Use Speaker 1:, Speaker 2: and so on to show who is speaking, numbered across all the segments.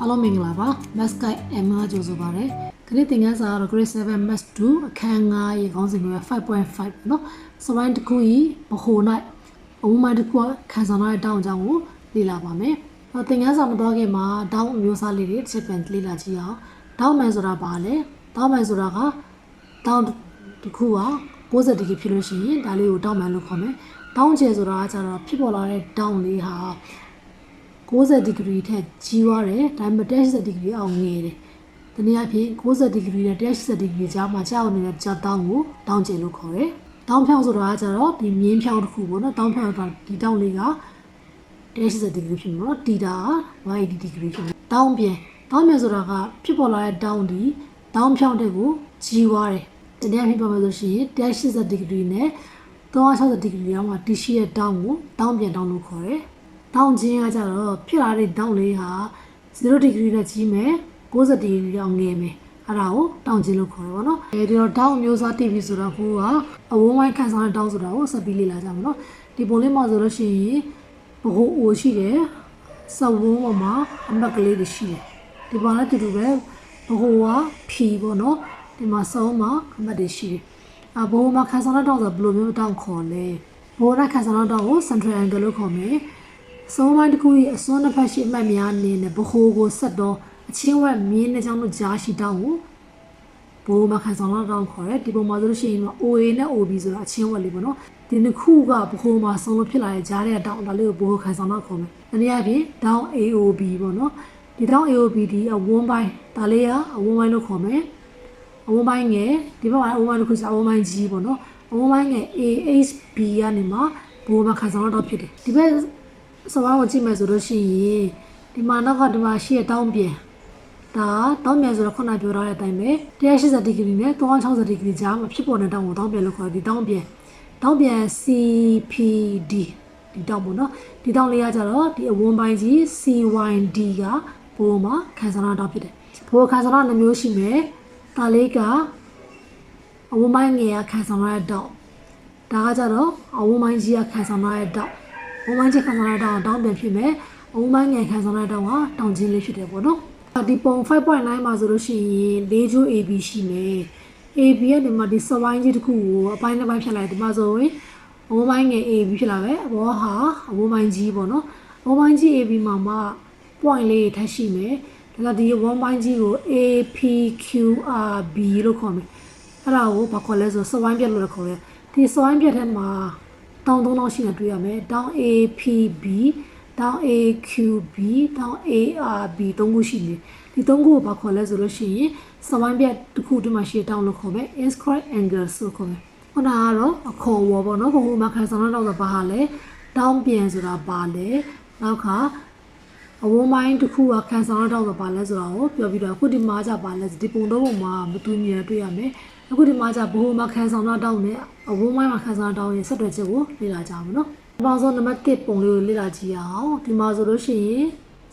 Speaker 1: အားလုံးမင်္ဂလာပါ Math Guide M ကကြိုဆိုပါရစေ။ခရစ်သင်ခန်းစာကတော့ Grade 7 Math 2အခန်း9ရေခေါင်းစဉ်က5.5เนาะစပိုင်းတစ်ခုဤဘဟု၌အဝမိုင်းတစ်ခုကခန်းဆောင်တဲ့တောင်းအကြောင်းကိုလေ့လာပါမယ်။ဟောသင်ခန်းစာမတော်ခင်မှာတောင်းအမျိုးအစားလေးတွေတစ်ချက်ပြန်လေ့လာကြည့်အောင်။တောင်းမှန်ဆိုတာဘာလဲ။တောင်းမှန်ဆိုတာကတောင်းတစ်ခုက60ဒီဂရီဖြစ်လို့ရှိရင်ဒါလေးကိုတောင်းမှန်လို့ခေါ်မယ်။တောင်းကျဲဆိုတာကကျတော့ဖြစ်ပေါ်လာတဲ့တောင်းလေးဟာ 60ဒီဂရီထက်ကြီးသွားတယ်ဒါပေမဲ့180ဒီဂရီအောင်ငယ်တယ်။တနည်းအားဖြင့်60ဒီဂရီနဲ့180ဒီဂရီကြားမှာကြောက်နေတဲ့ကြောက်တောင်းကိုတောင်းကျဲလို့ခေါ်တယ်။တောင်းဖြောင်းဆိုတာကကျတော့ဒီမြင်းဖြောင်းတစ်ခုပေါ့နော်။တောင်းဖြောင်းကဒီတောင်းလေးက180ဒီဂရီဖြစ်မှာနော်။တီတာက180ဒီဂရီဖြစ်မှာ။တောင်းပြန်တောင်းပြန်ဆိုတာကဖြစ်ပေါ်လာတဲ့တောင်းဒီတောင်းဖြောင်းတဲ့ကိုကြီးသွားတယ်။တနည်းအားဖြင့်ပြောမယ်ဆိုရှင်180ဒီဂရီနဲ့360ဒီဂရီအောက်မှာတရှိတဲ့တောင်းကိုတောင်းပြန်တောင်းလို့ခေါ်တယ်။ တောင်းခြင်းကကြတော့ဖြစ်လာတဲ့တောင်းလေးဟာ0ဒီဂရီနဲ့ကြီးမယ်60ဒီဂရီအောင်ငယ်မယ်။အဲ့ဒါကိုတောင်းခြင်းလို့ခေါ်တယ်ပေါ့နော်။အဲဒီတော့တောင်းမျိုးစားတိပြီဆိုတော့ကိုကအဝန်းဝိုင်းခန်းဆောင်တဲ့တောင်းဆိုတာကိုဆက်ပြီးလေ့လာကြမှာနော်။ဒီပုံလေးမှာဆိုလို့ရှိရင်ဘဟုအိုရှိတယ်။စဝန်းပေါ်မှာအမက်ကလေးတွေရှိတယ်။ဒီပေါ်လည်းတူတူပဲဘဟုကဖြီပေါ့နော်။ဒီမှာစုံးမှာအမက်တွေရှိတယ်။အဘိုးမှာခန်းဆောင်တဲ့တောင်းဆိုဘယ်လိုမျိုးတောင်းခေါ်လဲ။ဘိုးကခန်းဆောင်တဲ့တောင်းကို central angle လို့ခေါ်မယ်။အ စုံးပိုင်းတစ်ခုရဲ့အစွန်းတစ်ဖက်ရှိအမှတ်များနေတဲ့ဘဟုကိုဆက်တော့အချင်းဝက်မြင်းတဲ့ကြောင့်လို့ကြားရှိတောင်းကိုဘိုးမှာခန်းဆောင်တဲ့တောင်းခေါ်တယ်။ဒီပုံမှာဆိုလို့ရှိရင်တော့ OA နဲ့ OB ဆိုတာအချင်းဝက်လေးပေါ့နော်။ဒီနှစ်ခုကဘဟုမှာဆုံးလို့ဖြစ်လာတဲ့ကြားတဲ့တောင်းဒါလေးကိုဘိုးခန်းဆောင်တော့ခေါ်မယ်။တနည်းအားဖြင့်တောင်း AOB ပေါ့နော်။ဒီတောင်း AOB ဒီအဝန်းပိုင်းဒါလေးကအဝန်းပိုင်းလို့ခေါ်မယ်။အဝန်းပိုင်းငယ်ဒီဘက်မှာအဝန်းပိုင်းတစ်ခုစအဝန်းပိုင်းကြီးပေါ့နော်အဝန်းပိုင်းငယ် AHB ကနေမှဘိုးမှာခန်းဆောင်တော့ဖြစ်တယ်ဒီဘက် စဝါကိုကြည့်မယ်ဆိုလို့ရှိရင်ဒီမှာနောက်ကဒီမှာရှိရတောင်းပြန်ဒါတောင်းပြန်ဆိုတော့ခုနပြောထားတဲ့အတိုင်းပဲ180ဒီဂရီနဲ့360ဒီဂရီကြားမှာဖြစ်ပေါ်တဲ့တောင်းကိုတောင်းပြန်လို့ခေါ်တယ်ဒီတောင်းပြန်တောင်းပြန် CPD ဒီတောင်းပေါ့နော်ဒီတောင်းလေးကကြတော့ဒီအဝန်းပိုင်းကြီး CYD ကဘိုးမှာခန်းဆောင်တော့ဖြစ်တယ်ဘိုးခန်းဆောင်တော့နှမျိုးရှိမယ်ဒါလေးကအဝန်းပိုင်းငယ်ကခံဆောင်ရတဲ့တော့ဒါကကြတော့အဝန်းပိုင်းကြီးကခံဆောင်ရတဲ့တော့ အဝန်းပိုင်းကြီးခံဆောင်ရတဲ့တော့တောင်းပြန်ဖြစ်မယ်အဝန်းပိုင်းငယ်ခံဆောင်ရတဲ့တော့ကတောင်းချင်းလေးဖြစ်တယ်ပေါ့နော်ဒီပုံ5.9မှာဆိုလို့ရှိရင်၄ကျိုး AB ရှိမယ် AB ကဒီမှာဒီစပိုင်းကြီးတစ်ခုကိုအပိုင်းတစ်ပိုင်းဖြတ်လိုက်ဒီမှာဆိုရင်အဝန်းပိုင်းငယ် AB ဖြစ်လာပဲအဘောဟာအဝန်းပိုင်းကြီးပေါ့နော်အဝန်းပိုင်းကြီး AB မှာမှ point လေးထပ်ရှိမယ်ဒါကဒီအဝန်းပိုင်းကြီးကို APQRB လို့ခေါ်မယ်အဲ့ဒါကိုဘာခေါ်လဲဆိုစဝိုင်းပြက်လို့လည်းခေါ်တယ်ဒီစဝိုင်းပြက်ထဲမှာ တောင်းသုံးတောင်းရှိနေတွေ့ရမယ်တောင်း APB တောင်း AQB တောင်း ARB သုံးခုရှိနေဒီသုံးခုကိုဘာခေါ်လဲဆိုလို့ရှိရင်စဝိုင်းပြက်တစ်ခုတည်းမှာရှိတောင်းလို့ခေါ်မယ် inscribe angle ဆိုခေါ်မယ်ခုနကတော့အခေါ်ဝေါ်ပေါ့နော်ဘုံမှာခံဆောင်တော့ဆိုဘာဟာလဲတောင်းပြန်ဆိုတာပါလဲနောက်ခါအဝန်းပိုင်းတစ်ခုကခံဆောင်တော့ဆိုပါလဲဆိုတော့ပြောပြီးတော့အခုဒီမှာကြပါလဲဒီပုံတော့ပုံမှာမတူညီရတွေ့ရမယ် အခုဒီမှာကြဘိုးမှာခံဆောင်တော့တောင်းနဲ့အဝန်းပိုင်းမှာခံဆောင်တောင်းရဲ့ဆက်တွဲချက်ကိုလေ့လာကြမှာနော်။အပေါင်းဆုံးနံပါတ်1ပုံလေးကိုလေ့လာကြည့်အောင်။ဒီမှာဆိုလို့ရှိရင်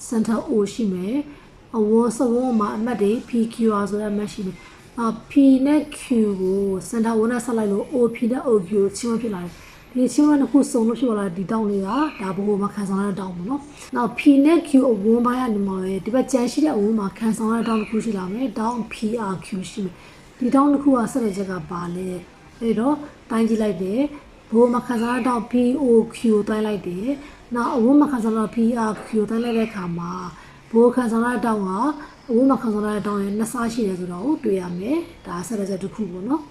Speaker 1: center O ရှိမယ်။အဝန်းစဝန်းမှာအမှတ်တွေ PQR ဆိုတဲ့အမှတ်ရှိမယ်။အာ P နဲ့ Q ကို center O နဲ့ဆက်လိုက်လို့ OP နဲ့ OQ ကိုချင်းဖြစ်လာတယ်။ဒီချင်းဝနှစ်ခုစုံလို့ဖြစ်လာတဲ့ဒီတောင်းလေးကဒါဘိုးမှာခံဆောင်ရတဲ့တောင်းပေါ့နော်။နောက် P နဲ့ Q အဝန်းပိုင်းကနေမှာပဲဒီဘက်ကြမ်းရှိတဲ့အဝန်းမှာခံဆောင်ရတဲ့တောင်းတစ်ခုရှိလာမယ်။တောင်း PRQ ရှိမယ်။ ဒီတောင်းတစ်ခုကဆက်တဲ့ချက်ကပါလဲအဲ့တော့တိုင်းကြည့်လိုက်တယ်ဘိုးမခန်းစားတော့ POQ တိုင်းလိုက်တယ်နောက်အဝန်းမခန်းစားတော့ PRQ တိုင်းလိုက်တဲ့အခါမှာဘိုးခန်းစားတဲ့တောင်းကအဝန်းမခန်းစားတဲ့တောင်းရဲ့နှစ်စားရှိတယ်ဆိုတော့တွေ့ရမယ်ဒါဆက်တဲ့ချက်တစ်ခုပေါ့နော်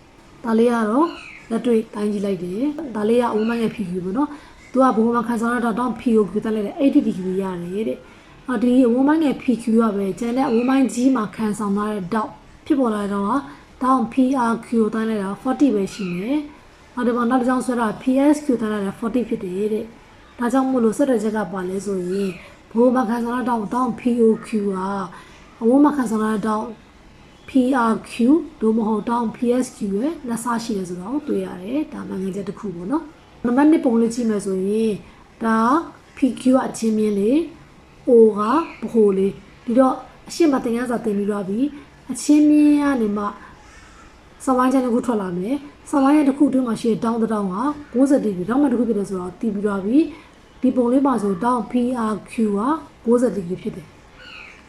Speaker 1: ဒါလေးကတော့လက်တွေ့တိုင်းကြည့်လိုက်တယ်ဒါလေးကအဝန်းမရဲ့ PQ ပေါ့နော်သူကဘိုးမခန်းစားတဲ့တောင်း POQ တိုင်းလိုက်တယ် 80 degree ရတယ်တဲ့အော်ဒီအဝန်းပိုင်းရဲ့ PQ ကပဲကျန်တဲ့အဝန်းပိုင်းကြီးမှာခံဆောင်ထားတဲ့တောက်ဖြစ်ပေါ်လာတဲ့ တောင်းကတောင်း PRQ တိုင်းလိုက်တာ40ပဲရှိနေတယ်။နောက်တစ်ပေါက်နောက်တစ်ကြောင်းဆွဲတာ PSQ တိုင်းလိုက်တာ40ဖြစ်တယ်တဲ့။ဒါကြောင့်မို့လို့ဆက်တဲ့ချက်ကပါလဲဆိုရင်ဘိုးမခန်းဆောင်တဲ့တောင်းတောင်း POQ ကအဝန်းမခန်းဆောင်တဲ့တောင်း PRQ ဒို့မဟုတ်တောင်း PSQ ရဲ့လက်စားရှိတယ်ဆိုတော့တွေ့ရတယ်။ဒါမှငယ်ချက်တစ်ခုပေါ့နော်။နံပါတ်1ပုံလေးကြည့်မယ်ဆိုရင်ဒါ PQ ကအချင်းမြင်းလေး O ကဘိုးလေးဒီတော့အရှင်းမတင်ရစာတင်ပြီးတော့ပြီအချင်းမြင်းကနေမှ စဝိုင်းချန်တစ်ခုထွက်လာမယ်စဝိုင်းရဲ့တစ်ခုအတွင်းမှာရှိတဲ့တောင်းတောင်းက60ဒီဂရီတောင်းမှတစ်ခုဖြစ်တယ်ဆိုတော့တည်ပြီးတော့ပြီဒီပုံလေးပါဆိုတောင်း PRQ က60ဒီဂရီဖြစ်တယ်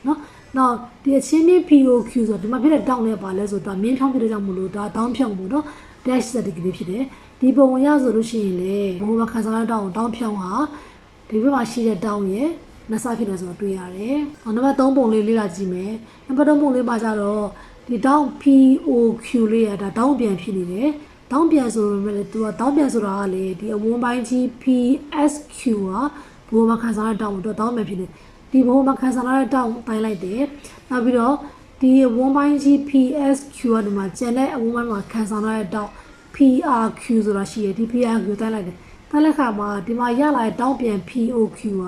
Speaker 1: နော်နောက်ဒီအချင်းမြင့် POQ ဆိုတော့ဒီမှာဖြစ်တဲ့တောင်းလဲပါလဲဆိုတော့မြင်းဖြောင်းဖြစ်တဲ့ကြောင့်မလို့ဒါတောင်းဖြောင်းပေါ့နော်180 degree ဖြစ်တယ်ဒီပုံဝင်ရဆိုလို့ရှိရင်လေဘိုးမခန်းစားတဲ့တောင်းကိုတောင်းဖြောင်းဟာဒီဘက်မှာရှိတဲ့တောင်းရဲ့နှစ်ဆဖြစ်တယ်ဆိုတော့တွေ့ရတယ်။နံပါတ်3ပုံလေးလေ့လာကြည့်မယ်။နံပါတ်3ပုံလေးမှာကျတော့ ဒီတောင်း POQ လေးရဒါတောင်းပြန်ဖြစ်နေတယ်။တောင်းပြန်ဆိုပေမဲ့လည်း तू ကတောင်းပြန်ဆိုတာကလေဒီအဝန်းပိုင်းကြီး PSQ ကဘိုးမခန်းစားတဲ့တောင်းကိုတော့တောင်းပြန်ဖြစ်နေဒီဘိုးမခန်းစားတဲ့တောင်းတိုင်းလိုက်တယ်။နောက်ပြီးတော့ဒီအဝန်းပိုင်းကြီး PSQ ကဒီမှာကျန်တဲ့အဝန်းပိုင်းမှာခန်းစားတဲ့တောင်း PRQ ဆိုတာရှိတယ်ဒီ PRQ တိုင်းလိုက်တယ်။တိုင်းလိုက်ခါမှာဒီမှာရလာတဲ့တောင်းပြန် POQ က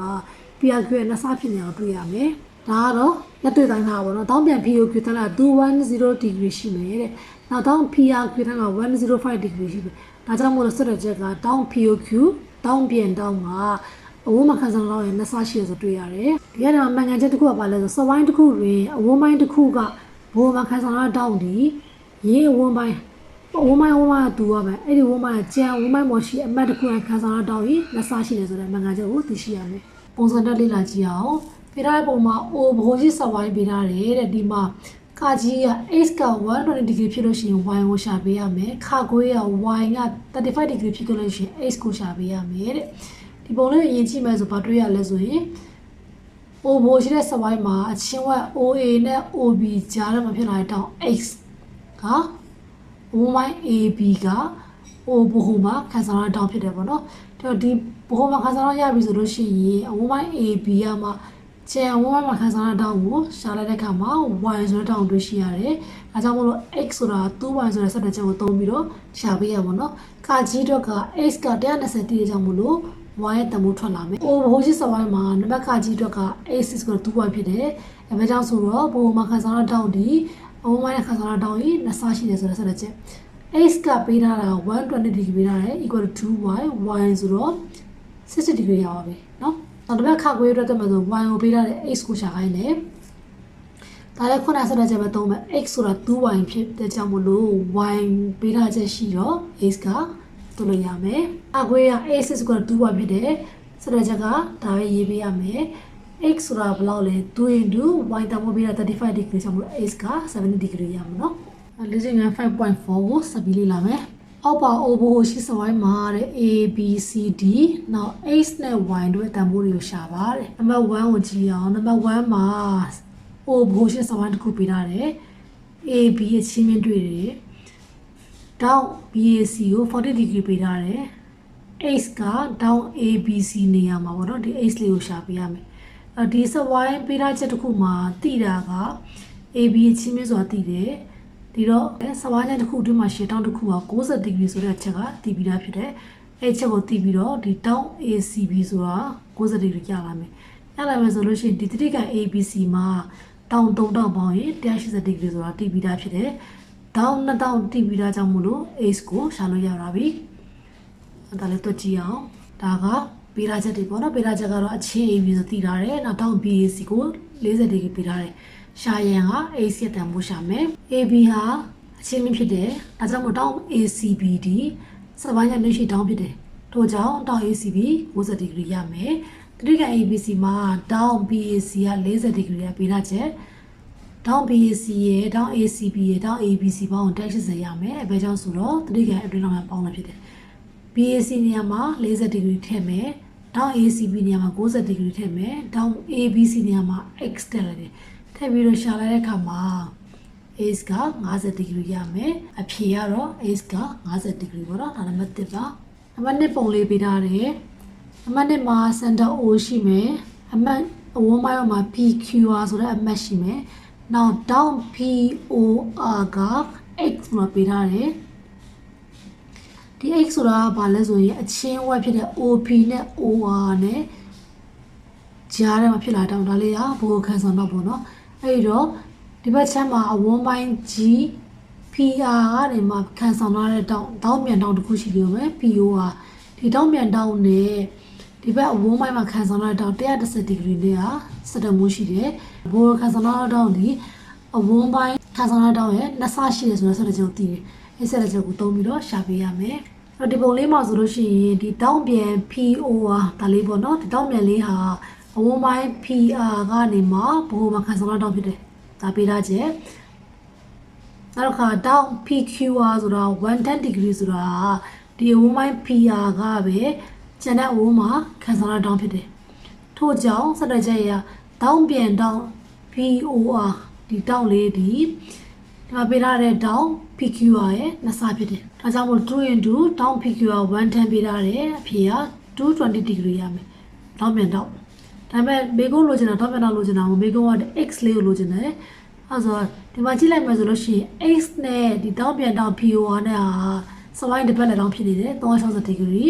Speaker 1: PRQ ရဲ့နှစ်ဆဖြစ်နေအောင်တွေ့ရမယ်။ ဒါကတော့လက်တွေ့တိုင်းထားပါတော့။တောင်းပြန် POQ တိုင်းက210 degree ရှိမယ်တဲ့။နောက်တောင်း PRQ တိုင်းက105 degree ရှိမယ်။ဒါကြောင့်မို့လို့ဆက်တဲ့ချက်ကတောင်း POQ တောင်းပြန်တောင်းကအဝန်းမခန်းစားတော့ရဲ့နှစ်ဆရှိရဆိုတွေ့ရတယ်။ဒီကတော့နိုင်ငံချက်တစ်ခုကပါလဲဆိုစဝိုင်းတစ်ခုတွင်အဝန်းပိုင်းတစ်ခုကဘိုးမခန်းစားတော့တောင်းဒီရေးအဝန်းပိုင်းဝမိုင်းဝမိုင်းကတူရမယ်အဲ့ဒီဝမိုင်းကကြံဝမိုင်းပေါ်ရှိအမတ်တစ်ခုကခန်းစားတော့တောင်းရင်လက်စားရှိတယ်ဆိုတဲ့မင်္ဂလာချက်ကိုသိရှိရမယ်ပုံစံတက်လေးလာကြည့်အောင် ပေးထားတဲ့ပုံမှာ O ဘိုးကြီးစဝိုင်းပေးထားတယ်တဲ့ဒီမှာကကြီးက x က120 degree ဖြစ်လို့ရှိရင် y ကိုရှာပေးရမယ်ခခွေးက y က35 degree ဖြစ်လို့ရှိရင် x ကိုရှာပေးရမယ်တဲ့ဒီပုံလေးကိုရင်ကြည့်မယ်ဆိုဘာတွေ့ရလဲဆိုရင် O ဘိုးရှိတဲ့စဝိုင်းမှာအချင်းဝက် OA နဲ့ OB ကြားထဲမှာဖြစ်လာတဲ့တောင်း x က O မိုင်း AB က O ဘဟုမှာခန်းစားရတောင်းဖြစ်တယ်ပေါ့နော်။ဒါတော့ဒီဘဟုမှာခန်းစားရရပြီဆိုလို့ရှိရင် O မိုင်း AB ကမှ ကျန် O မိုင်းမှာခန်းစားရတောင်းကိုရှာလိုက်တဲ့အခါမှာ Y ဆိုတဲ့တောင်းတွေ့ရှိရတယ်။ဒါကြောင့်မို့လို့ X ဆိုတာ 2Y ဆိုတဲ့ဆက်တဲ့ချက်ကိုသုံးပြီးတော့ရှာပေးရပါတော့။ခါကြီးတော့က X က120တိတဲ့ကြောင့်မို့လို့ y ရဲ့တမိုးထွက်လာမယ်။ O ဘိုးရှိစဝိုင်းမှာနံပါတ်ခကြီးအတွက်က A6 က2 y ဖြစ်တယ်။အဲဒါကြောင့်ဆိုတော့ဘိုးမှာခန်းစားရတောင်းဒီ O မိုင်းနဲ့ခန်းစားရတောင်းကြီးနှစ်ဆရှိတယ်ဆိုတဲ့ဆက်တဲ့ချက် x ကပေးထားတာ120 degree ပေးထားတယ် equal to 2y y ဆိုတော့60 degree ရပါပြီเนาะ နောက်တစ်ပတ်ခခွေးအတွက်တက်မှာဆို y ကိုပေးထားတဲ့ x ကိုရှာခိုင်းတယ်ဒါလည်းခုနဆက်တဲ့ချက်ပဲသုံးမယ် x ဆိုတာ 2y ဖြစ်တဲ့ကြောင့်မလို့ y ပေးထားချက်ရှိတော့ x ကတို့လို့ရမယ်အခွေးက x က2y ဖြစ်တယ်ဆက်တဲ့ချက်ကဒါပဲရေးပေးရမယ် x ဆိုတာဘယ်လောက်လဲ2 into y တမိုးပေးတာ35 degree ဆိုတော့ x က70 degree ရမှာเนาะလေ့ကျင့်ခန်း5.4ကိုဆက်ပြီးလေ့လာမယ်။ အောက်ပါ O ဘိုရှိစဝိုင်းမှာတဲ့ A B C D နောက် X နဲ့ Y တို့ရဲ့တန်ဖိုးတွေကိုရှာပါတဲ့။နံပါတ်1ကိုကြည့်အောင်နံပါတ်1မှာ O ဘိုရှိစဝိုင်းတစ်ခုပေးထားတယ်။ A B အချင်းချင်းတွေ့တယ်။ down BAC ကို40 degree ပေးထားတယ်။ X က down ABC နေရာမှာပေါ့နော်ဒီ X လေးကိုရှာပေးရမယ်။အဲဒီစဝိုင်းပေးထားချက်တစ်ခုမှာတိတာက AB အချင်းချင်းဆိုတာတိတယ်။ ဒီတော့စဝါးချက်တစ်ခုအတွင်းမှာရှေ့တောင်းတစ်ခုက60 degree ဆိုတဲ့အချက်ကတည်ပြီးသားဖြစ်တယ်။အဲ့ချက်ကိုတည်ပြီးတော့ဒီတောင်း ACB ဆိုတာ60 degree ကျလာမယ်။ကျလာမယ်ဆိုလို့ရှိရင်ဒီတတိက ABC မှာတောင်း3တောင်းပေါင်းရင်180 degree ဆိုတာတည်ပြီးသားဖြစ်တယ်။တောင်း2တောင်းတည်ပြီးသားကြောင့်မို့လို့ ace ကိုရှာလို့ရတာပြီ။ဒါလည်းတွက်ကြည့်အောင်။ဒါကပေးထားချက်တွေပေါ့နော်ပေးထားချက်ကတော့အချင်း AB ဆိုတည်ထားတယ်။နောက်တောင်း BAC ကို40 degree ပေးထားတယ်။ ရှာရန်က AC တန်ဖို့ရှာမယ် AB ဟာအချင်းမဖြစ်တယ်ဒါကြောင့်မို့တောင်း ACBD စပိုင်းရနှိရှိတောင်းဖြစ်တယ်ထို့ကြောင့်တောင်း ACB 60ဒီဂရီရမယ်တတိက ABC မှာတောင်း BAC က40ဒီဂရီရပေးထားချက်တောင်း BAC ရဲ့တောင်း ACB ရဲ့တောင်း ABC ပေါင်း180ရမယ်အဲပဲကြောင့်ဆိုတော့တတိကအတွင်းလောက်ပေါင်းလည်းဖြစ်တယ် BAC နေရာမှာ40ဒီဂရီထည့်မယ်တောင်း ACB နေရာမှာ90ဒီဂရီထည့်မယ်တောင်း ABC နေရာမှာ X တက်လိုက်တယ် ထည့်ပြီးတော့ရှာလိုက်တဲ့အခါမှာ ace က50 degree ရမယ်အဖြေကတော့ ace က50 degree ပေါ့နော်ဒါနံပါတ်1ပါနံပါတ်2ပုံလေးပေးထားတယ်နံပါတ်2မှာ center o ရှိမယ်အမှတ်အဝန်းပိုင်းမှာ pqr ဆိုတဲ့အမှတ်ရှိမယ်နောက် down por က x မှာပေးထားတယ်ဒီ x ဆိုတာကဘာလဲဆိုရင်အချင်းဝက်ဖြစ်တဲ့ op နဲ့ or နဲ့ကြားထဲမှာဖြစ်လာတော့ဒါလေးကဘိုးခန်းဆောင်တော့ပေါ့နော် အဲ့တော့ဒီဘက်ချမ်းမှာအဝန်းပိုင်း G PR ကနေမှခံဆောင်လာတဲ့တောင်းတောင်းမြန်တောင်းတစ်ခုရှိတယ်ပဲ PO ဟာဒီတောင်းမြန်တောင်းနဲ့ဒီဘက်အဝန်းပိုင်းမှာခံဆောင်လာတဲ့တောင်း130ဒီဂရီနဲ့ဟာစက်တမိုးရှိတယ်ဘိုးခံဆောင်လာတဲ့တောင်းဒီအဝန်းပိုင်းခံဆောင်လာတဲ့တောင်းရဲ့နှစ်ဆရှိတယ်ဆိုတော့စက်တကြုံတည်တယ်အဲ့စက်တကြုံကိုသုံးပြီးတော့ရှာပေးရမယ်အဲ့ဒီပုံလေးမှာဆိုလို့ရှိရင်ဒီတောင်းပြန် PO ဟာဒါလေးပေါ့နော်ဒီတောင်းပြန်လေးဟာ အဝန်းပိုင်း PR ကနေမှဘိုးမှာခံစားရတော့ဖြစ်တယ်ဒါပေးထားချက်နောက်တစ်ခါ down PQR ဆိုတာ110 degree ဆိုတာဒီအဝန်းပိုင်း PR ကပဲကျန်တဲ့အဝန်းမှာခံစားရတော့ဖြစ်တယ်ထို့ကြောင့်ဆက်တဲ့ချက်ရတောင်းပြန်တောင်း POR ဒီတောင်းလေးဒီဒီမှာပေးထားတဲ့တောင်း PQR ရဲ့နှစ်ဆဖြစ်တယ်ဒါကြောင့်မို့2 into တောင်း PQR 110ပေးထားတယ်အဖြေက220 degree ရမယ်တောင်းပြန်တောင်း ဒါပေမဲ့မေကုန်းလိုချင်တာတောင်းပြန်တောင်းလိုချင်တာမမေကုန်းက x လေးကိုလိုချင်တယ်အဲဆိုတော့ဒီမှာကြည့်လိုက်မယ်ဆိုလို့ရှိရင် x နဲ့ဒီတောင်းပြန်တောင်း POR နဲ့ဟာစပိုင်းတစ်ပတ်လည်းတောင်းဖြစ်နေတယ်360 degree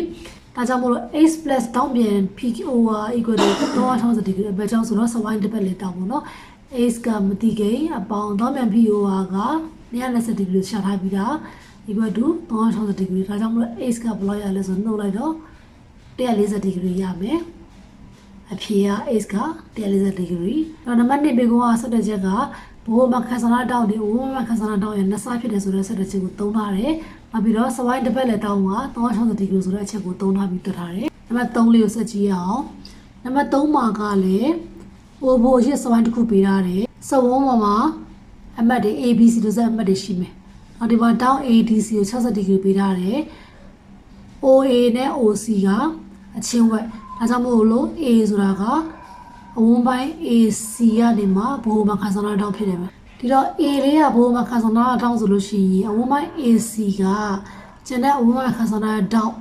Speaker 1: ဒါကြောင့်မို့လို့ x plus တောင်းပြန် POR equal to 360 degree အပဲကြောင့်ဆိုတော့စပိုင်းတစ်ပတ်လည်းတောင်းပေါ့နော် x ကမတိကိန်းအပေါင်းတောင်းပြန် POR က120 degree ရှာထားပြီးတာ equal to 360 degree ဒါကြောင့်မို့လို့ x ကဘယ်လောက်ရလဲဆိုနှုတ်လိုက်တော့140 degree ရမယ် အဖြေက x က140 degree တော့နံပါတ်1ဘေကုန်းကဆက်တဲ့ချက်ကဘိုးမခန်းစနာတောင်းဒီဘိုးမခန်းစနာတောင်းရနှစ်ဆဖြစ်တယ်ဆိုတော့ဆက်တဲ့ချက်ကိုသုံးထားတယ်။နောက်ပြီးတော့စဝိုင်းတစ်ပတ်လည်းတောင်းက360ဒီဂရီဆိုတဲ့အချက်ကိုသုံးထားပြီးတွတ်ထားတယ်။နံပါတ်3လေးကိုဆက်ကြည့်ရအောင်။နံပါတ်3မှာကလည်းဘိုးဘိုးရစ်စဝိုင်းတစ်ခုပေးထားတယ်။စဝုံးပေါ်မှာအမှတ်တွေ ABC တို့စအမှတ်တွေရှိမယ်။နောက်ဒီမှာတောင်း ADC ကို60ဒီဂရီပေးထားတယ်။ OA နဲ့ OC ကအချင်းဝက် ဒါကြောင့်မို့လို့ A ဆိုတာကအဝန်းပိုင်း AC ကနေမှဘိုးမှာခန်းဆောင်တာတောင်းဖြစ်တယ်ပဲဒီတော့ A လေးကဘိုးမှာခန်းဆောင်တာတောင်းဆိုလို့ရှိရင်အဝန်းပိုင်း AC ကကျန်တဲ့အဝန်းပိုင်းခန်းဆောင်တာတောင်း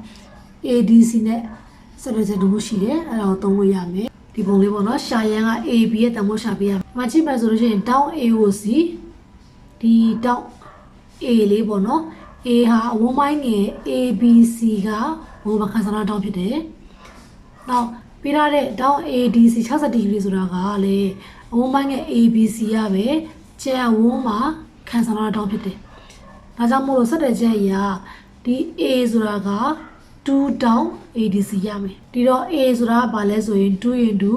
Speaker 1: ADC နဲ့ဆက်လက်ချက်တူရှိတယ်အဲ့ဒါကိုသုံးလို့ရမယ်ဒီပုံလေးပေါ့နော်ရှာရန်က AB ရဲ့တမိုးရှာပေးရမယ်။မကြည့်မယ်ဆိုလို့ရှိရင်တောင်း AOC ဒီတောင်း A လေးပေါ့နော် A ဟာအဝန်းပိုင်းငယ် ABC ကဘိုးမှာခန်းဆောင်တာတောင်းဖြစ်တယ်။ နောက်ပေးထားတဲ့ down ADC 60 degree ဆိုတာကလေအဝန်းပိုင်းရဲ့ ABC ရပဲကျန်ဝန်းမှာခံစားရတောင်းဖြစ်တယ်။ဒါကြောင့်မို့လို့ဆက်တဲ့ချက်အရာဒီ A ဆိုတာက2 down ADC ရမယ်။ဒီတော့ A ဆိုတာကဘာလဲဆိုရင်2 into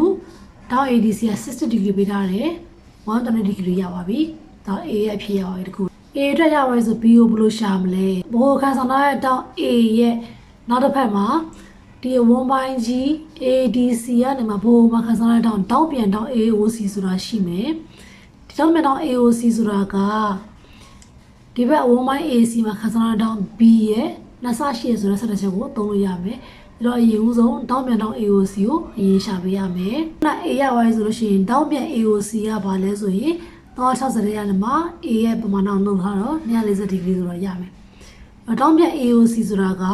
Speaker 1: down ADC က60 degree ပေးထားတယ်။120 degree ရပါပြီ။ဒါ A ရဲ့အဖြစ်ရပါပြီတခု။ A အတွက်ရပါလေဆို B ကိုဘယ်လိုရှာမလဲ။ဘိုးခံစားရတဲ့ down A ရဲ့နောက်တစ်ဖက်မှာ ဒီဝန်းပိုင်းကြီး ADC ကနေမှဘိုးမှာခန်းစားရတောင်းတောင်းပြန်တောင်း AOC ဆိုတာရှိမယ်ဒီတောင်းပြန်တောင်း AOC ဆိုတာကဒီဘက်ဝန်းပိုင်း AC မှာခန်းစားရတောင်း B ရဲ့နှစ်ဆရှိရဆိုတဲ့ဆက်တဲ့ချက်ကိုသုံးလို့ရမယ်ဒါတော့အရင်ဦးဆုံးတောင်းပြန်တောင်း AOC ကိုအရင်ရှာပေးရမယ်။နောက် A ရပါဆိုလို့ရှိရင်တောင်းပြန် AOC ကဘာလဲဆိုရင်360ရနေမှာ A ရဲ့ပမာဏနှုတ်ထားတော့140ဒီဂရီဆိုတော့ရမယ်။တောင်းပြန် AOC ဆိုတာက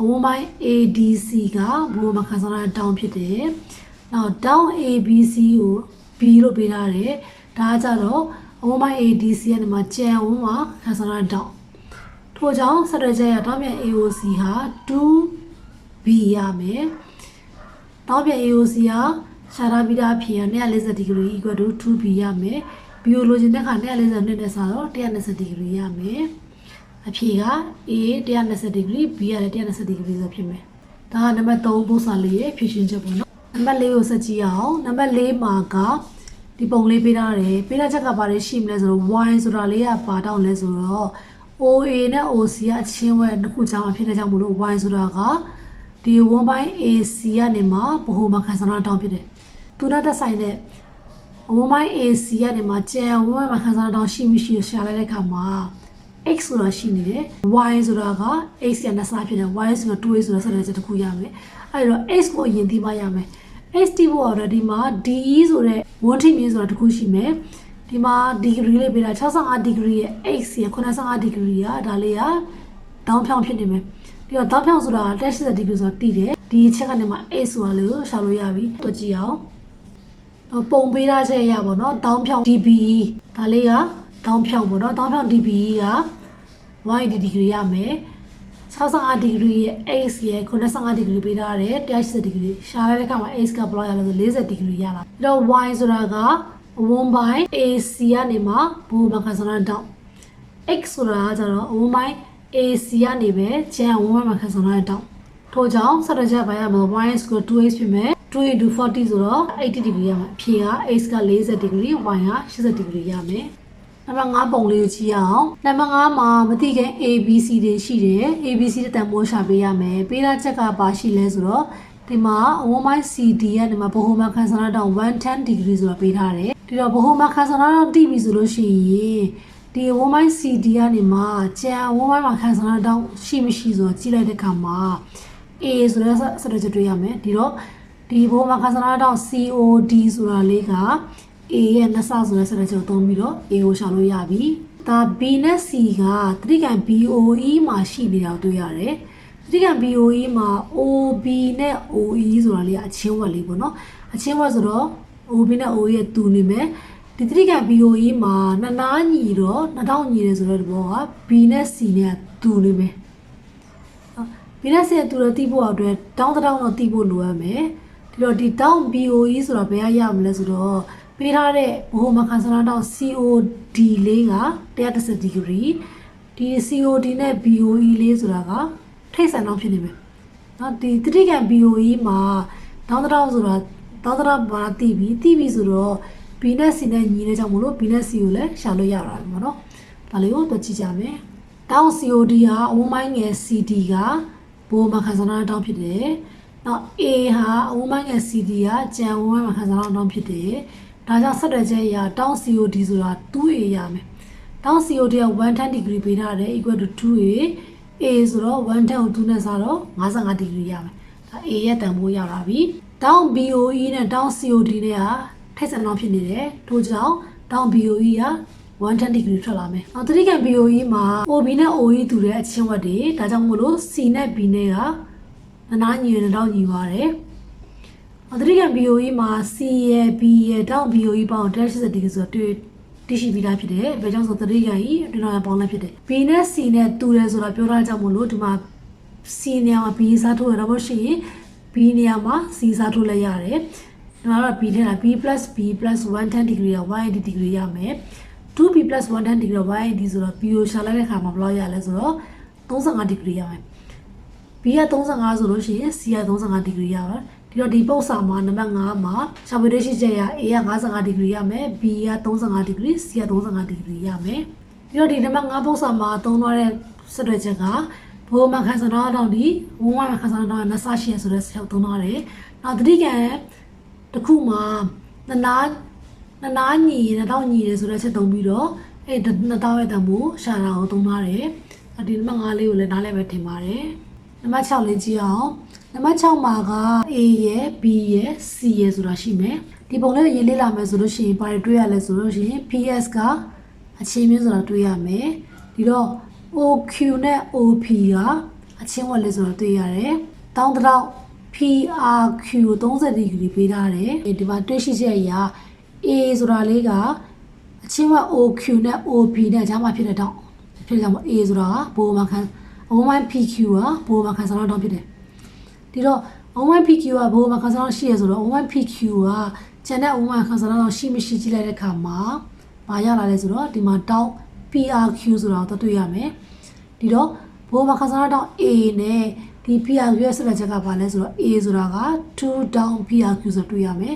Speaker 1: အဝန်းပိုင်း ADC ကဘိုးမခန်းစားတာတောင်းဖြစ်တယ်။နောက် down ABC ကို B လို့ပေးထားတယ်။ဒါကကြတော့အဝန်းပိုင်း ADC ကနေမှကျန်အဝန်းမှာခန်းစားတာတောင်း။ထို့ကြောင့်ဆက်ရချက်ရတောင်းပြန် AOC ဟာ 2 B ရမယ်။တောင်းပြန် AOC ကရှာထားပြီးသားဖြေရ140ဒီဂရီ equal to 2B ရမယ်။ B ကိုလိုချင်တဲ့ခါ140နဲ့နဲ့ဆိုတော့120ဒီဂရီရမယ်။ အဖြေက A 120ဒီဂရီ B ကလည်း120ဒီဂရီဆိုဖြစ်မယ်။ဒါကနံပါတ်3ပို့စာလေးရဲ့ဖြည့်ရှင်းချက်ပေါ့နော်။နံပါတ်4ကိုဆက်ကြည့်အောင်။နံပါတ်4မှာကဒီပုံလေးပေးထားတယ်။ပေးထားချက်ကဘာတွေရှိမလဲဆိုတော့ Y ဆိုတာလေးကပါတော့လဲဆိုတော့ OA နဲ့ OC ကအချင်းဝဲတစ်ခုကြောင့်ဖြစ်တဲ့ကြောင့်မလို့ Y ဆိုတာကဒီ1 by AC ကနေမှဗဟိုမှာခန်းစားတာတောင်းဖြစ်တယ်။သူနဲ့တက်ဆိုင်တဲ့1 by AC ကနေမှကျန်1 by မှာခန်းစားတာတောင်းရှိမရှိရှာလိုက်တဲ့အခါမှာ x ဆိုတာရှိနေတယ် y ဆိုတာက x ရနှစ်စားဖြစ်တယ် y ဆိုတာ 2x ဆိုတာဆက်တဲ့ချက်တစ်ခုရမယ်အဲ့တော့ x ကိုအရင်သိမှရမယ် x တိဖို့ already မှာ de ဆိုတဲ့1 t မြင်းဆိုတာတစ်ခုရှိမယ်ဒီမှာ degree လေးပေးတာ65 degree ရဲ့ x ရ85 degree ကဒါလေးကတောင်းဖြောင်းဖြစ်နေမယ်ပြီးတော့တောင်းဖြောင်းဆိုတာ80 degree ဆိုတာတိတယ်ဒီချက်ကနေမှ x ဆိုတာလေးကိုရှာလို့ရပြီတွကြည့်အောင်ပုံပေးထားချက်ရပါတော့တောင်းဖြောင်း db ဒါလေးကတောင်းဖြောင်းပေါ့နော်တောင်းဖြောင်း db က 180ဒီဂရီရမယ်65ဒီဂရီရဲ့ x ရဲ့95ဒီဂရီပေးထားတယ်180ဒီဂရီရှာရတဲ့အခါမှာ x ကဘယ်လောက်ရလဲဆို40ဒီဂရီရလာပြီးတော့ y ဆိုတာက1 by ac ကနေမှဘူမကန်စနာတောင်း x ဆိုတာကကျတော့1 by ac ကနေပဲကျန်1 by မကန်စနာတောင်းထို့ကြောင့်ဆက်တဲ့ချက်ပိုင်းရမှာ y is equal to 2x ဖြစ်မယ်2 into 40ဆိုတော့80ဒီဂရီရမှာအဖြေက x က40ဒီဂရီ y က80ဒီဂရီရမယ် နံပါတ်5ပုံလေးကိုကြည့်အောင်နံပါတ်5မှာမတိခင် ABC တွေရှိတယ် ABC တန်မိုးရှာပေးရမယ်ပေးတာချက်ကပါရှိလဲဆိုတော့ဒီမှာအဝန်းပိုင်း CD ကဒီမှာဘဟုမခန်းစနာတောင်110 degree ဆိုတာပေးထားတယ်ဒီတော့ဘဟုမခန်းစနာတောင်တိပြီဆိုလို့ရှိရင်ဒီအဝန်းပိုင်း CD ကနေမှာကြံအဝန်းပိုင်းမှာခန်းစနာတောင်ရှိမရှိဆိုတော့ကြည့်လိုက်တဲ့အခါမှာ A ဆိုတဲ့စတဲ့ချက်တွေ့ရမယ်ဒီတော့ဒီဘဟုမခန်းစနာတောင် COD ဆိုတာလေးက A ရဲ့နှစ်ဆဆိုတဲ့စတဲ့ချက်ကိုသုံးပြီးတော့ A ကိုရှာလို့ရပြီဒါ B နဲ့ C ကတတိကံ BOE မှာရှိနေတာကိုတွေ့ရတယ်တတိကံ BOE မှာ OB နဲ့ OE ဆိုတာလေးကအချင်းဝက်လေးပေါ့နော်အချင်းဝက်ဆိုတော့ OB နဲ့ OE ရဲ့တူနေမယ်ဒီတတိကံ BOE မှာနှစ်နားညီတော့2000ညီတယ်ဆိုတဲ့ဘောက B နဲ့ C နဲ့တူနေမယ်ဘီနက်ဆက်တူတော့တီးဖို့အတွက်တောင်းတောင်းတော့တီးဖို့လိုရမယ် ဒီတော့ဒီတောင်း BOE ဆိုတော့ဘယ်ရရမလဲဆိုတော့ပေးထားတဲ့ဘိုမခန်စနာတောင်း COD လေးက130ဒီဂရီဒီ COD နဲ့ BOE လေးဆိုတာကထိတ်ဆန်တော့ဖြစ်နေမယ်เนาะဒီတတိကံ BOE မှာတောင်းတောင်းဆိုတာတောင်းတောင်းဘာတီးပြီးတီးပြီးဆိုတော့ B နဲ့ C နဲ့ညီနေကြောင့်မလို့ B နဲ့ C ကိုလည်းရှာလို့ရတာပေါ့နော်ဒါလေးကိုတော့ကြည့်ကြမယ်တောင်း COD ကအဝန်းမိုင်းငယ် CD ကဘိုးမခန်းစနာတောင်းဖြစ်တယ်။ နောက် A ဟာအဝန်းမိုင်းငယ် CD ကကြံဝန်းမခန်းစနာတောင်းဖြစ်တယ်။ဒါကြောင့်ဆက်တွယ်ချက်အရာတောင်း COD ဆိုတာ 2A ရမယ်။တောင်း COD က110 degree ပေးထားတယ် equal to 2A A ဆိုတော့110ကို2နဲ့စားတော့55 degree ရမယ်။ဒါ A ရဲ့တန်ဖိုးရပါပြီ။တောင်း BOE နဲ့တောင်း COD နဲ့ကထိတ်ဆန်တော့ဖြစ်နေတယ်။ထို့ကြောင့်တောင်း BOE က110 degree ထွက်လာမယ်။နောက်တတိကံ BOE မှာ OB နဲ့ OE တူတဲ့အချင်းဝတ်တွေဒါကြောင့်မို့လို့ C နဲ့ B နဲ့က မနာညီရတော့ညီပါတယ်။နောက်တတိကံ BOE မှာ C ရယ် B ရယ်တောင်း BOE ပေါင်း180 degree ဆိုတော့တွေ့တရှိပြီးသားဖြစ်တယ်။ဘယ်ကြောင့်ဆိုတတိကံကြီးအတွင်းတော်ပေါင်းလည်းဖြစ်တယ်။ B နဲ့ C နဲ့တူတယ်ဆိုတော့ပြောထားကြမို့လို့ဒီမှာ C နေရာမှာ B စားထိုးရတော့ရှိရင် B နေရာမှာ C စားထိုးလိုက်ရတယ်။ဒီမှာတော့ B ထဲက B B 110 degree က180 degree ရမယ်။ 2b 110 degree y ဒီဆိုတော့ b ကိုရှာလိုက်တဲ့အခါမှာဘယ်လောက်ရလဲဆိုတော့35 degree ရမယ် b က35ဆိုလို့ရှိရင် c က35 degree ရပါဒီတော့ဒီပုတ်စာမှာနံပါတ်5မှာရှာဖွေတွေ့ရှိချက်ရ a က55 degree ရမယ် b က35 degree c က35 degree ရမယ်ဒီတော့ဒီနံပါတ်5ပုတ်စာမှာသုံးသွားတဲ့ဆက်တွဲချက်ကဘိုးမခန်းစနာတော့ဒီဝုံဝမခန်းစနာတော့နဆာရှိရဆိုတဲ့ဆက်သုံးသွားတယ်နောက်တတိကံတစ်ခုမှာနနာနှစ်နားညီနှစ်တောင်းညီတယ်ဆိုတဲ့ချက်သုံးပြီးတော့အဲ့နှစ်တောင်းရဲ့တံမိုးရှာတာကိုသုံးထားတယ်။ဒီနံပါတ်5လေးကိုလည်းနားလည်းပဲထင်ပါတယ်။ နံပါတ်6လေးကြည့်အောင်။နံပါတ်6မှာက A ရယ် B ရယ် C ရယ်ဆိုတာရှိမယ်။ဒီပုံလေးကိုရေးလေးလာမယ်ဆိုလို့ရှိရင်ဘာတွေတွေ့ရလဲဆိုလို့ရှိရင် PS ကအချင်းမျိုးဆိုတာတွေ့ရမယ်။ဒီတော့ OQ နဲ့ OP ကအချင်းဝက်လေးဆိုတာတွေ့ရတယ်။တောင်းတောင်း PRQ 30ဒီဂရီပေးထားတယ်။ဒီမှာတွေ့ရှိချက်အရာ A ဆိုတာလေးကအချင်းဝက် OQ နဲ့ OP နဲ့ဂျာမှာဖြစ်တဲ့တောင်းဖြစ်ကြမှာ A ဆိုတာကဘိုးမခန်း အဝမိုင်း PQ ကဘိုးမခန်းစားတောင်းဖြစ်တယ်ဒီတော့အဝမိုင်း PQ ကဘိုးမခန်းစားတောင်းရှိရဆိုတော့အဝမိုင်း PQ ကကျန်တဲ့အဝမိုင်းခန်းစားတောင်းရှိမရှိကြည့်လိုက်တဲ့အခါမှာမရလာလဲဆိုတော့ဒီမှာတောင်း PRQ ဆိုတာကိုတွေ့ရမယ်ဒီတော့ဘိုးမခန်းစားတောင်း A နဲ့ဒီ PRQ ရဲ့ဆက်လက်ချက်ကဘာလဲဆိုတော့ A ဆိုတာက2 down PRQ ဆိုတွေ့ရမယ်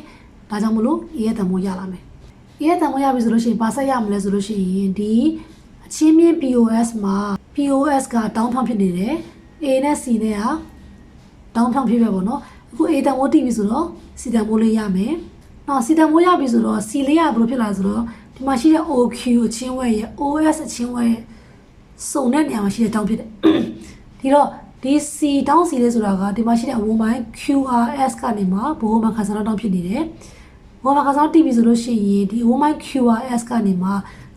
Speaker 1: ဒါကြောင့်မလို့ A ရဲ့တန်ဖိုးရလာမယ်။ A ရဲ့တန်ဖိုးရပြီဆိုလို့ရှိရင်ဘာဆက်ရမလဲဆိုလို့ရှိရင်ဒီအ ချင်းမြင့် POS မှာ POS ကတောင်းထောင်ဖြစ်နေတယ်။ A နဲ့ C နဲ့ကတောင်းထောင်ဖြစ်ပဲပေါ့နော်။အခု A တန်ဖိုးတည်ပြီဆိုတော့ C တန်ဖိုးလေးရမယ်။နောက် C တန်ဖိုးရပြီဆိုတော့ C လေးကဘယ်လိုဖြစ်လာလဲဆိုတော့ဒီမှာရှိတဲ့ OQ အချင်းဝဲရဲ့ OS အချင်းဝဲရဲ့စုံတဲ့နေရာမှာရှိတဲ့တောင်းဖြစ်တယ်။ဒီတော့ဒီ C တောင်း C လေးဆိုတာကဒီမှာရှိတဲ့အဝန်းပိုင်း QRS ကနေမှဘိုးမှာခါစားတောင်းဖြစ်နေတယ်။ဘိုးမှာခါစားတီးပြီဆိုလို့ရှိရင်ဒီအဝန်းပိုင်း QRS ကနေမှ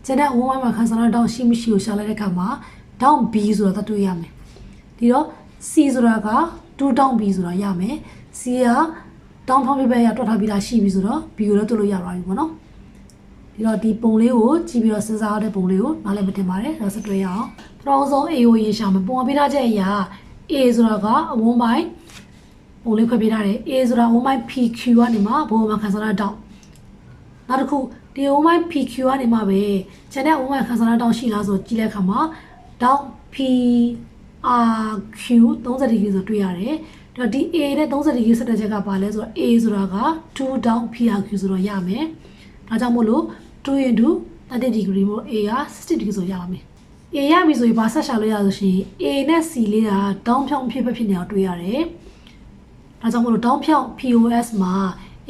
Speaker 1: ကျန်တဲ့အဝန်းပိုင်းမှာခါစားတောင်းရှိမရှိကိုရှာလိုက်တဲ့အခါမှာ down B ဆိုတာတွေ့ရမယ်။ဒီတော့ C ဆိုတာက2 down B ဆိုတာရမယ်။ C ကတောင်းဖောင်းပြပဲရတွက်ထားပြီးသားရှိပြီဆိုတော့ B ကိုလည်းတွေ့လို့ရပါပြီပေါ့နော်။ဒီတော့ဒီပုံလေးကိုကြည့်ပြီးတော့စဉ်းစားရတဲ့ပုံလေးကိုနားလည်မတင်ပါတယ်။ဒါစတွေ့ရအောင်။ပထမဆုံး A ကိုရေးရှာမယ်ပုံပေးထားချက်အရာ A ဆိုတာကအဝန်းပိုင်းပုံလေးခွဲပေးထားတယ် A ဆိုတာအဝန်းပိုင်း PQ ကနေမှဘိုးမှာခံစားရတောက်နောက်တစ်ခု ဒီအဝန်းပိုင်း PQ ကနေမှပဲခြံတဲ့အဝန်းပိုင်းခံစားရတောက်ရှိလားဆိုကြည့်တဲ့အခါမှာတောက် PRQ 30ဒီဂရီဆိုတွေ့ရတယ်တော့ဒီ A နဲ့30ဒီဂရီဆက်တဲ့ချက်ကပါလဲဆိုတော့ A ဆိုတာက2 down PRQ ဆိုတော့ရမယ်ဒါကြောင့်မို့လို့2 into 30 degree မို့ A က60 degree ဆိုရပါမယ် A ရပြီဆိုရင်ဘာဆက်ရှာလို့ရဆိုရှင် A နဲ့ C လေးကတောင်းဖြောင်းဖြစ်ဖြစ်ဖြစ်နေအောင်တွေ့ရတယ်။ဒါကြောင့်မလို့တောင်းဖြောင်း POS မှာ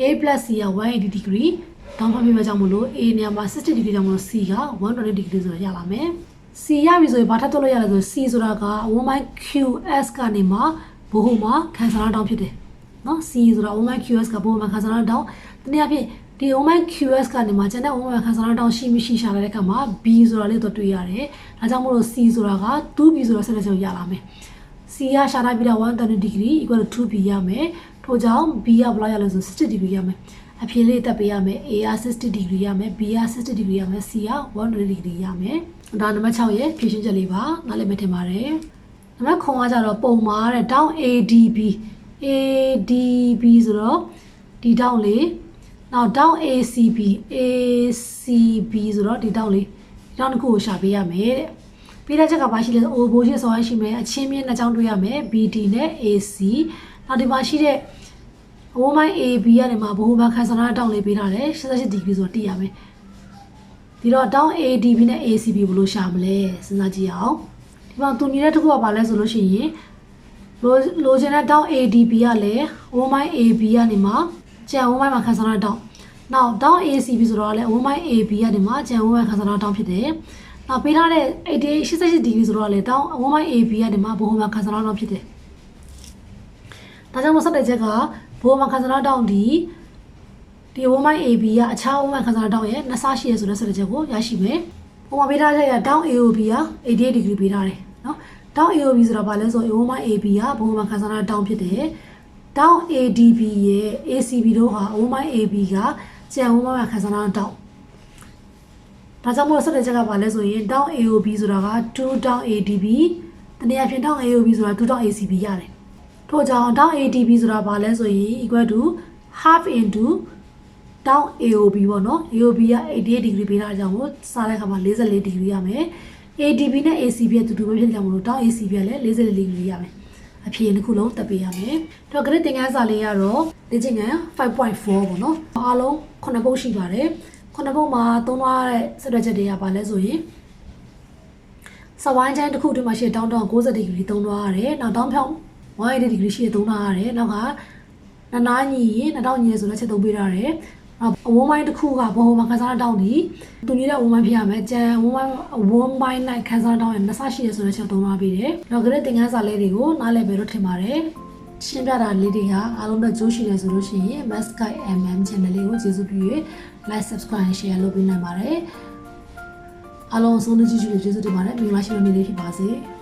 Speaker 1: A plus C က180 degree တောင်း ဖြောင်းပြမဲ့ကြောင့်မလို့ A နေရာမှာ60 degree ကြောင့်မလို့ C က120 degree ဆိုတော့ရလာမယ် C ရပြီဆိုရင်ဘာထပ်တွက်လို့ရလဲဆို C ဆိုတာက 1 QS ကနေမှဘိုဟိုမှာခံစားရတောင်းဖြစ်တယ်နော် C ဆိုတာ 1 QS ကဘိုဟိုမှာခံစားရတောင်းတနည်းအားဖြင့်ဒီ 1 QS ကနေမှကျန်တဲ့ 1 ခံစားရတောင်းရှိမရှိရှာလိုက်တဲ့အခါမှာ B ဆိုတာလေးတော့တွေ့ရတယ်ဒါကြောင့်မို့လို့ C ဆိုတာက 2B ဆိုတော့ဆက်လက်ချက်ရလာမယ် C ကရှာထားပြီးတော့130 degree equal to 2B ရမယ်ထို့ကြောင့် B ကဘယ်လောက်ရလဲဆို60 degree ရမယ် အဖြေလေးတက်ပေးရမယ် A က60 degree ရမယ် B က60 degree ရမယ် C က120 degree ရမယ်ဒါနံပါတ်6ရဲ့ဖြည့်ရှင်းချက်လေးပါနားလည်မထင်ပါတယ်နံပါတ်9ကကြတော့ပုံမှာတဲ့တောင်း ADB ADB ဆိုတော့ဒီတောင်းလေးနောက်တောင်း ACB ACB ဆိုတော့ဒီတောင်းလေးဒီတောင်းတစ်ခုကိုရှာပေးရမယ်တဲ့ပေးတဲ့ချက်ကဘာရှိလဲဆို O ဘိုးရှိဆောင်းရှိမယ်အချင်းမြင့်နှစ်ချောင်းတွေ့ရမယ် BD နဲ့ AC နောက်ဒီမှာရှိတဲ့ ဝမိုင်း AB ကနေမှာဘိုးဘခန်းစနာတောင်းလေးပေးထားတယ်88 degree ဆိုတော့တည်ရမယ်ဒီတော့တောင်း ADB နဲ့ ACB ဘယ်လိုရှာမလဲစဉ်းစားကြည့်အောင်ဒီမှာသူညီတဲ့တစ်ခုကဘာလဲဆိုလို့ရှိရင်လိုလိုချင်တဲ့တောင်း ADB ကလည်းဝမိုင်း AB ကနေမှာကျန်ဝမိုင်းမှာခန်းစနာတောင်းနောက်တောင်း ACB ဆိုတော့လည်းဝမိုင်း AB ကနေမှာကျန်ဝမိုင်းခန်းစနာတောင်းဖြစ်တယ်နောက်ပေးထားတဲ့88 88 degree ဆိုတော့လေတောင်းဝမိုင်း AB ကနေမှာဘိုဟိုမှာခန်းစနာတောင်းဖြစ်တယ်ဒါကြောင့်မဆက်တဲ့ချက်က ဘိုဟိုမှာခန်းစနာတောင်းဒီဒီဝမိုင်း AB ကအခြားဝမိုင်းခန်းစနာတောင်းရဲ့နှစ်ဆရှိရဆိုတဲ့ဆက်တဲ့ချက်ကိုရရှိမယ်။ဟိုမှာပေးထားတဲ့ချက်တောင်း AOB က88 degree ပေးထားတယ်နော်။တောင်း AOB ဆိုတာဘာလဲဆိုရင်ဝမိုင်း AB ကဘိုဟိုမှာခန်းစနာတောင်းဖြစ်တယ်။တောင်း ADB ရဲ့ ACB တို့ဟာဝမိုင်း AB ကကျန်ဝမိုင်းခန်းစနာတောင်းဒါကြောင့်မို့ဆက်တဲ့ချက်ကဘာလဲဆိုရင် down AOB ဆိုတာက2 down ADB တနည်းအားဖြင့် down AOB ဆိုတာ2 down ACB ရတယ် ထို့ကြောင့် down ADB ဆိုတာဘာလဲဆိုရင် equal to half into down AOB ပေါ့နော် AOB က88 degree ပေးထားတဲ့ကြောင့်မို့စားတဲ့အခါမှာ44 degree ရမယ် ADB နဲ့ ACB ကတူတူပဲဖြစ်တဲ့ကြောင့်မလို့ down ACB ကလည်း44 degree ရမယ်အဖြေတစ်ခုလုံးတက်ပေးရမယ်။တော့ grade သင်ခန်းစာလေးကတော့လေ့ကျင့်ခန်း5.4ပေါ့နော်။အားလုံး9ပုတ်ရှိပါတယ်။9ပုတ်မှာသုံးသွားတဲ့ဆက်တွက်ချက်တွေကဘာလဲဆိုရင်စဝိုင်းချမ်းတစ်ခုတည်းမှာရှိတောင်းတောင်း60ဒီဂရီသုံးသွားရတယ်။နောက်တောင်းဖြောင်း 180ဒီဂရီရှိသုံးသွားရတယ်။နောက်ကနနာညီရင်2000ညီဆိုတဲ့ချက်သုံးပေးထားတယ်။နောက်အဝန်းပိုင်းတစ်ခုကဘုံမှာခန်းစားတောင်းဒီသူကြီးတဲ့အဝန်းပိုင်းဖြစ်ရမယ်။ကျန်အဝန်းပိုင်းအဝန်းပိုင်း၌ခန်းစားတောင်းရင်နှစ်ဆရှိရဆိုတဲ့ချက်သုံးသွားပေးတယ်။နောက်ကြတဲ့သင်ခန်းစာလေးတွေကိုနားလည်ပဲလို့ထင်ပါတယ်။ရှင်းပြတာလေးတွေကအားလုံးတော့ကြိုးရှိတယ်ဆိုလို့ရှိရင် Mask Guide MM channel လေးကိုကျေးဇူးပြု၍ like subscribe share လုပ်ပေးနိုင်ပါတယ်အားလုံးအဆုံးသတ်ကြည့်ကြည့်ကျေးဇူးတင်ပါတယ်မင်္ဂလာရှိတဲ့နေ့လေးဖြစ်ပါစေ။